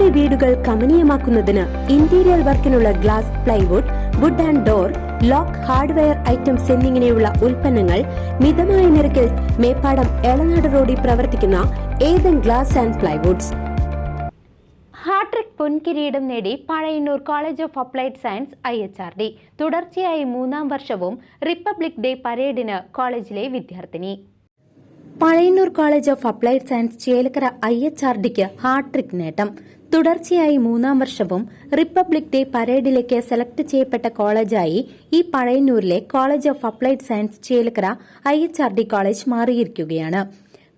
നിങ്ങളുടെ വീടുകൾ കമനീയമാക്കുന്നതിന് interior വർക്കിനുള്ള glass plywood wood and door lock hardware items എന്നിങ്ങനെയുള്ള ഉൽപ്പന്നങ്ങൾ മിതമായ നിരക്കിൽ മേപ്പാടം എളനാട് റോഡിൽ പ്രവർത്തിക്കുന്ന Ethan glass and plywoods. Hattrick പൊൻകിരീടം നേടി Pazhayannur college of applied science I H R D. തുടർച്ചയായി മൂന്നാം വർഷവും റിപ്പബ്ലിക് ഡേ പരേഡിന് കോളേജിലെ വിദ്യാർത്ഥിനി. Pazhayannur college of applied science Chelakkara I H R ഡിക്ക് ഹാട്രിക് നേട്ടം. തുടർച്ചയായി മൂന്നാം വർഷവും റിപ്പബ്ലിക് ഡേ പരേഡിലേക്ക് സെലക്ട് ചെയ്യപ്പെട്ട കോളേജായി ഈ പഴയന്നൂരിലെ college of applied science Chelakkara I H R D college മാറിയിരിക്കുകയാണ്.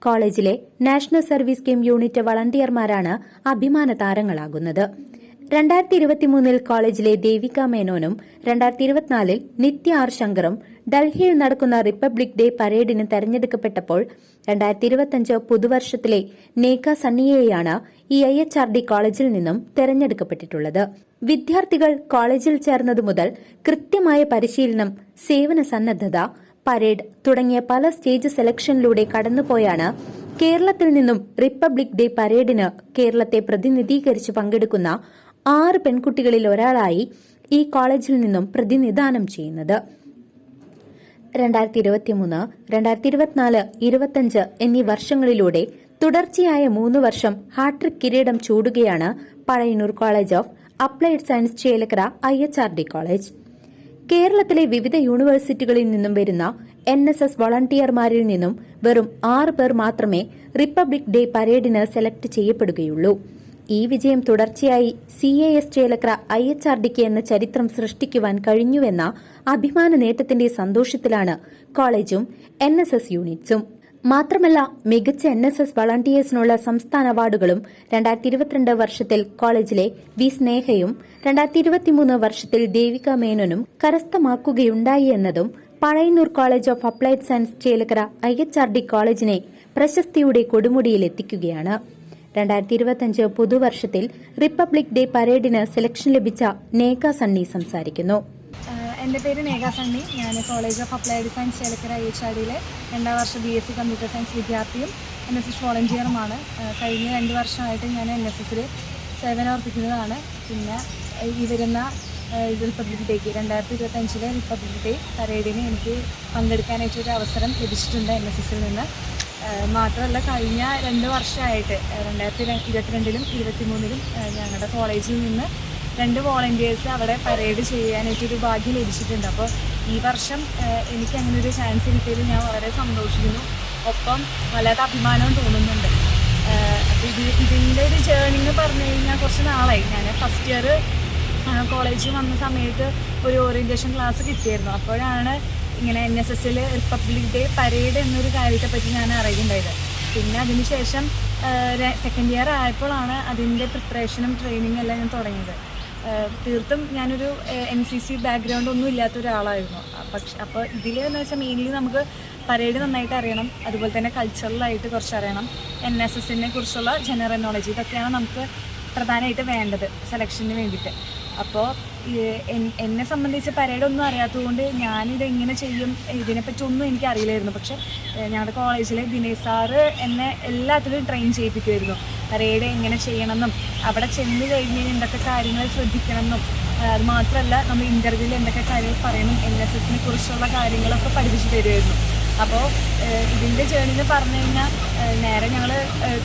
കോളേജിലെ നാഷണൽ സർവീസ് സ്കീം യൂണിറ്റ് വളണ്ടിയർമാരാണ് അഭിമാന താരങ്ങളാകുന്നത്. രണ്ടായിരത്തി ഇരുപത്തിമൂന്നിൽ കോളേജിലെ ദേവിക മേനോനും രണ്ടായിരത്തി ഇരുപത്തിനാലിൽ നിത്യ ആർ ശങ്കറും ഡൽഹിയിൽ നടക്കുന്ന റിപ്പബ്ലിക് ഡേ പരേഡിന് തെരഞ്ഞെടുക്കപ്പെട്ടപ്പോൾ രണ്ടായിരത്തി ഇരുപത്തിയഞ്ച് പുതുവർഷത്തിലെ നേക സണ്ണിയെയാണ് ഈ ഐ എച്ച് ആർ ഡി കോളേജിൽ നിന്നും തെരഞ്ഞെടുക്കപ്പെട്ടിട്ടുള്ളത്. വിദ്യാർത്ഥികൾ കോളേജിൽ ചേർന്നതു മുതൽ കൃത്യമായ പരിശീലനം സേവന സന്നദ്ധത പരേഡ് തുടങ്ങിയ പല സ്റ്റേജ് സെലക്ഷനിലൂടെ കടന്നുപോയാണ് കേരളത്തിൽ നിന്നും റിപ്പബ്ലിക് ഡേ പരേഡിന് കേരളത്തെ പ്രതിനിധീകരിച്ച് പങ്കെടുക്കുന്ന ആറ് പെൺകുട്ടികളിൽ ഒരാളായി ഈ കോളേജിൽ നിന്നും പ്രതിനിധാനം ചെയ്യുന്നത്. രണ്ടായിരത്തി ഇരുപത്തിമൂന്ന് രണ്ടായിരത്തി ഇരുപത്തിനാല് ഇരുപത്തഞ്ച് എന്നീ വർഷങ്ങളിലൂടെ തുടർച്ചയായ മൂന്ന് വർഷം ഹാട്രിക് കിരീടം ചൂടുകയാണ് Pazhayannur college of applied science Chelakkara I H R D college. കേരളത്തിലെ വിവിധ യൂണിവേഴ്സിറ്റികളിൽ നിന്നും വരുന്ന എൻ എസ് എസ് വളണ്ടിയർമാരിൽ നിന്നും വെറും ആറ് പേർ മാത്രമേ റിപ്പബ്ലിക് ഡേ പരേഡിന് സെലക്ട് ചെയ്യപ്പെടുകയുള്ളൂ. ഈ വിജയം തുടർച്ചയായി C A S Chelakkara I H R ഡിക്ക് എന്ന ചരിത്രം സൃഷ്ടിക്കുവാൻ കഴിഞ്ഞുവെന്ന അഭിമാന നേട്ടത്തിന്റെ സന്തോഷത്തിലാണ് കോളേജും എൻ എസ് എസ് യൂണിറ്റ്സും. മാത്രമല്ല മികച്ച എൻ എസ് എസ് വളണ്ടിയേഴ്സിനുള്ള സംസ്ഥാന അവാർഡുകളും രണ്ടായിരത്തി ഇരുപത്തിരണ്ട് വർഷത്തിൽ കോളേജിലെ വി സ്നേഹയും രണ്ടായിരത്തി ഇരുപത്തിമൂന്ന് വർഷത്തിൽ ദേവിക മേനോനും കരസ്ഥമാക്കുകയുണ്ടായി എന്നതും Pazhayannur college of applied science Chelakkara I H R D കോളേജിനെ പ്രശസ്തിയുടെ കൊടുമുടിയിൽ എത്തിക്കുകയാണ് രണ്ടായിരത്തി ഇരുപത്തിയഞ്ച് പുതുവർഷത്തിൽ റിപ്പബ്ലിക് ഡേ പരേഡിന് സെലക്ഷൻ ലഭിച്ച നേക സണ്ണി സംസാരിക്കുന്നു. എന്റെ പേര് നേഗ സണ്ണി. ഞാൻ college of applied science Chelakkara I H രണ്ടാം വർഷ B S C computer science വിദ്യാർത്ഥിയും എൻ എസ് എസ് വോളണ്ടിയറുമാണ് കഴിഞ്ഞ രണ്ട് വർഷമായിട്ട് ഞാൻ എൻ എസ് എസിൽ സേവനമർപ്പിക്കുന്നതാണ് പിന്നെ ഈ വരുന്ന റിപ്പബ്ലിക് ഡേക്ക് രണ്ടായിരത്തി ഇരുപത്തഞ്ചിലെ റിപ്പബ്ലിക് ഡേ പരേഡിന് എനിക്ക് പങ്കെടുക്കാനായിട്ടൊരു അവസരം ലഭിച്ചിട്ടുണ്ട് എൻ എസ് എസിൽ നിന്ന്. മാത്രമല്ല കഴിഞ്ഞ രണ്ട് വർഷമായിട്ട് രണ്ടായിരത്തി ഇരുപത്തിരണ്ടിലും ഇരുപത്തിമൂന്നിലും ഞങ്ങളുടെ കോളേജിൽ നിന്ന് രണ്ട് വോളണ്ടിയേഴ്സ് അവിടെ പരേഡ് ചെയ്യാനായിട്ടൊരു ഭാഗ്യം ലഭിച്ചിട്ടുണ്ട്. അപ്പോൾ ഈ വർഷം എനിക്ക് അങ്ങനെ ഒരു ചാൻസ് കിട്ടിയതിൽ ഞാൻ വളരെ സന്തോഷിക്കുന്നു. ഒപ്പം വല്ലാത്ത അഭിമാനവും തോന്നുന്നുണ്ട്. അപ്പോൾ ഇത് ഇതിന്റെ ഒരു ജേണി എന്ന് പറഞ്ഞു കഴിഞ്ഞാൽ കുറച്ച് നാളായി. ഞാൻ ഫസ്റ്റ് ഇയർ കോളേജിൽ വന്ന സമയത്ത് ഒരു ഓറിയന്റേഷൻ ക്ലാസ് കിട്ടിയിരുന്നു. അപ്പോഴാണ് ഇങ്ങനെ എൻ എസ് എസിൽ റിപ്പബ്ലിക് ഡേ പരേഡ് എന്നൊരു കാര്യത്തെ പറ്റി ഞാൻ അറിയുന്നുണ്ടായത്. പിന്നെ അതിനുശേഷം സെക്കൻഡ് ഇയർ ആയപ്പോഴാണ് അതിന്റെ പ്രിപ്പറേഷനും ട്രെയിനിങ്ങും എല്ലാം ഞാൻ തുടങ്ങിയത്. തീർത്തും ഞാനൊരു എൻ സി സി ബാക്ക്ഗ്രൗണ്ട് ഒന്നും ഇല്ലാത്ത ഒരാളായിരുന്നു. പക്ഷെ അപ്പോൾ ഇതിൽ എന്ന് വെച്ചാൽ മെയിൻലി നമുക്ക് പരേഡ് നന്നായിട്ട് അറിയണം അതുപോലെ തന്നെ കൾച്ചറലായിട്ട് കുറച്ച് അറിയണം. എൻ എസ് എസിനെ കുറിച്ചുള്ള ജനറൽ നോളജ് ഇതൊക്കെയാണ് നമുക്ക് പ്രധാനമായിട്ട് വേണ്ടത് സെലക്ഷന് വേണ്ടിയിട്ട്. അപ്പോൾ എന്നെ സംബന്ധിച്ച് പരേഡ് ഒന്നും അറിയാത്തതുകൊണ്ട് ഞാനിത് എങ്ങനെ ചെയ്യും ഇതിനെപ്പറ്റി ഒന്നും എനിക്ക് അറിയില്ലായിരുന്നു പക്ഷെ ഞങ്ങളുടെ കോളേജിലെ ദിനേശ് സാറ് എന്നെ എല്ലാത്തിലും ട്രെയിൻ ചെയ്യിപ്പിക്കുമായിരുന്നു പരേഡ് എങ്ങനെ ചെയ്യണമെന്നും അവിടെ ചെന്ന് കഴിഞ്ഞ് എന്തൊക്കെ കാര്യങ്ങൾ ശ്രദ്ധിക്കണമെന്നും അത് മാത്രമല്ല നമ്മൾ ഇന്റർവ്യൂവിൽ എന്തൊക്കെ കാര്യങ്ങൾ പറയണം എൻ എസ് എസിനെ കുറിച്ചുള്ള കാര്യങ്ങളൊക്കെ പഠിപ്പിച്ചു തരുമായിരുന്നു അപ്പോൾ ഇതിന്റെ ജേണി എന്ന് പറഞ്ഞു കഴിഞ്ഞാൽ നേരെ ഞങ്ങൾ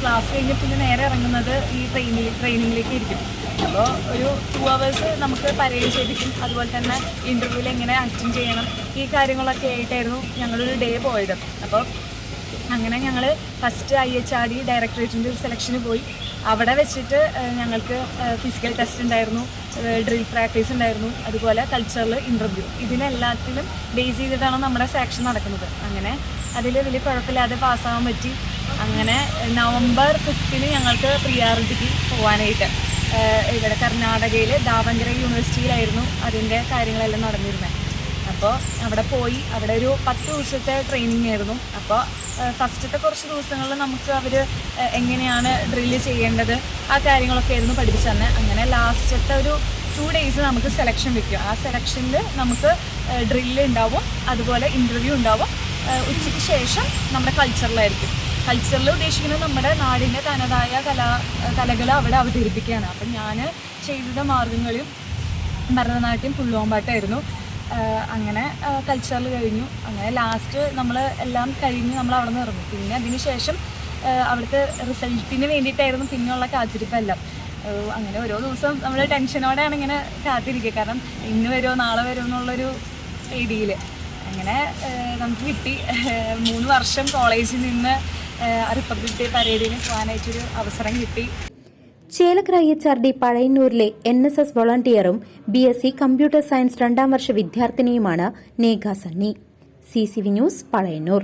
ക്ലാസ് കഴിഞ്ഞ് പിന്നെ നേരെ ഇറങ്ങുന്നത് ഈ ട്രെയിനിങ് ട്രെയിനിങ്ങിലേക്ക് ഇരിക്കും അപ്പോൾ ഒരു ടു അവേഴ്സ് നമുക്ക് പരേഡ് ചെയ്തിരിക്കും അതുപോലെ തന്നെ ഇന്റർവ്യൂവിൽ എങ്ങനെ അറ്റൻഡ് ചെയ്യണം ഈ കാര്യങ്ങളൊക്കെ ആയിട്ടായിരുന്നു ഞങ്ങളൊരു ഡേ പോയത്. അപ്പോൾ അങ്ങനെ ഞങ്ങൾ first I H R D ഡയറക്ടറേറ്റിന്റെ ഒരു സെലക്ഷന് പോയി. അവിടെ വെച്ചിട്ട് ഞങ്ങൾക്ക് ഫിസിക്കൽ ടെസ്റ്റ് ഉണ്ടായിരുന്നു ഡ്രിൽ പ്രാക്ടീസ് ഉണ്ടായിരുന്നു അതുപോലെ കൾച്ചറൽ ഇന്റർവ്യൂ ഇതിനെല്ലാത്തിലും ബേസ് ചെയ്തിട്ടാണ് നമ്മുടെ സെലക്ഷൻ നടക്കുന്നത്. അങ്ങനെ അതിൽ വലിയ കുഴപ്പമില്ലാതെ പാസ്സാവാൻ പറ്റി. അങ്ങനെ നവംബർ ഫിഫ്റ്റിന് ഞങ്ങൾക്ക് പ്രിയാറിറ്റിക്ക് പോകാനായിട്ട് ഇവിടെ കർണാടകയിൽ ദാവങ്കര യൂണിവേഴ്സിറ്റിയിലായിരുന്നു അതിന്റെ കാര്യങ്ങളെല്ലാം നടന്നിരുന്നത്. അപ്പോൾ അവിടെ പോയി അവിടെ ഒരു പത്ത് ദിവസത്തെ ട്രെയിനിങ് ആയിരുന്നു. അപ്പോൾ ഫസ്റ്റത്തെ കുറച്ച് ദിവസങ്ങളിൽ നമുക്ക് അവർ എങ്ങനെയാണ് ഡ്രില്ല് ചെയ്യേണ്ടത് ആ കാര്യങ്ങളൊക്കെ ആയിരുന്നു പഠിപ്പിച്ചു തന്നെ അങ്ങനെ ലാസ്റ്റത്തെ ഒരു ടു ഡേയ്സ് നമുക്ക് സെലക്ഷൻ വയ്ക്കും ആ സെലക്ഷനിൽ നമുക്ക് ഡ്രില്ല് ഉണ്ടാവും അതുപോലെ ഇന്റർവ്യൂ ഉണ്ടാവും. ഉച്ചയ്ക്ക് ശേഷം നമ്മുടെ കൾച്ചറിലായിരിക്കും കൾച്ചറിൽ ഉദ്ദേശിക്കുന്നത് നമ്മുടെ നാടിന്റെ തനതായ കലാ കലകൾ അവിടെ അവതരിപ്പിക്കുകയാണ്. അപ്പം ഞാൻ ചെയ്തത് മാർഗംകളിയും ഭരതനാട്യം പുള്ളുവമ്പാട്ടായിരുന്നു. അങ്ങനെ കൾച്ചറിൽ കഴിഞ്ഞു. അങ്ങനെ ലാസ്റ്റ് നമ്മൾ എല്ലാം കഴിഞ്ഞ് നമ്മൾ അവിടെ നിന്ന് ഇറങ്ങും പിന്നെ അതിനുശേഷം അവിടുത്തെ റിസൾട്ടിന് വേണ്ടിയിട്ടായിരുന്നു പിന്നെയുള്ള കാത്തിരിപ്പെല്ലാം. അങ്ങനെ ഓരോ ദിവസം നമ്മൾ ടെൻഷനോടെയാണ് ഇങ്ങനെ കാത്തിരിക്കുക. കാരണം ഇന്ന് വരുമോ നാളെ വരുമോ എന്നുള്ളൊരു രീതിയിൽ അങ്ങനെ നമുക്ക് കിട്ടി. മൂന്ന് വർഷം കോളേജിൽ നിന്ന് റിപ്പബ്ലിക് ഡേ പരേഡിന് പോകാനായിട്ടൊരു അവസരം കിട്ടി. ചേലക്കര എച്ച് ആർ ഡി പഴയന്നൂരിലെ N S S വോളണ്ടിയറും B S C computer science രണ്ടാം വർഷ വിദ്യാർത്ഥിനിയുമാണ് Negha Sunny. C C V news Pazhayannur.